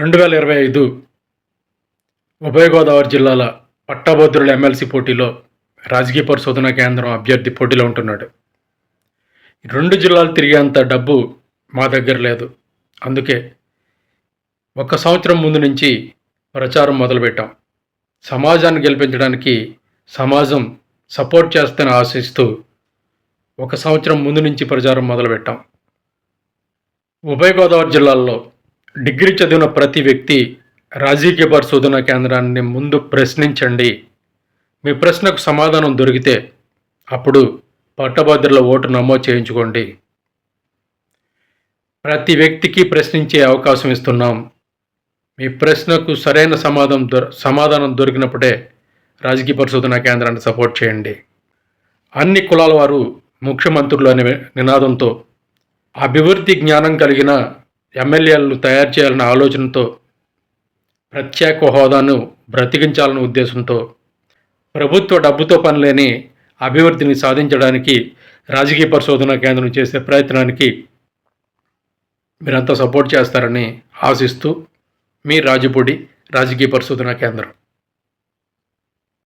రెండు వేల ఇరవై ఐదు ఉభయ గోదావరి జిల్లాల పట్టభద్రుల ఎమ్మెల్సీ పోటీలో రాజకీయ పరిశోధన కేంద్రం అభ్యర్థి పోటీలో ఉంటున్నాడు. రెండు జిల్లాలు తిరిగేంత డబ్బు మా దగ్గర లేదు. అందుకే ఒక సంవత్సరం ముందు నుంచి ప్రచారం మొదలుపెట్టాం. సమాజాన్ని గెలిపించడానికి సమాజం సపోర్ట్ చేస్తేనే ఆశిస్తూ ఒక సంవత్సరం ముందు నుంచి ప్రచారం మొదలుపెట్టాం. ఉభయ గోదావరి జిల్లాల్లో డిగ్రీ చదివిన ప్రతి వ్యక్తి రాజకీయ పరిశోధన కేంద్రాన్ని ముందు ప్రశ్నించండి. మీ ప్రశ్నకు సమాధానం దొరికితే అప్పుడు పట్టభద్రుల ఓటు నమోదు చేయించుకోండి. ప్రతి వ్యక్తికి ప్రశ్నించే అవకాశం ఇస్తున్నాం. మీ ప్రశ్నకు సరైన సమాధానం దొర సమాధానం దొరికినప్పుడే రాజకీయ పరిశోధన కేంద్రాన్ని సపోర్ట్ చేయండి. అన్ని కులాల వారు ముఖ్యమంత్రులు అనే నినాదంతో అభివృద్ధి జ్ఞానం కలిగిన ఎమ్మెల్యేలను తయారు చేయాలన్న ఆలోచనతో ప్రత్యేక హోదాను బ్రతికించాలన్న ఉద్దేశంతో ప్రభుత్వ డబ్బుతో పనిలేని అభివృద్ధిని సాధించడానికి రాజకీయ పరిశోధన కేంద్రం చేసే ప్రయత్నానికి మీరంతా సపోర్ట్ చేస్తారని ఆశిస్తూ మీ రాజపూడి రాజకీయ పరిశోధన కేంద్రం.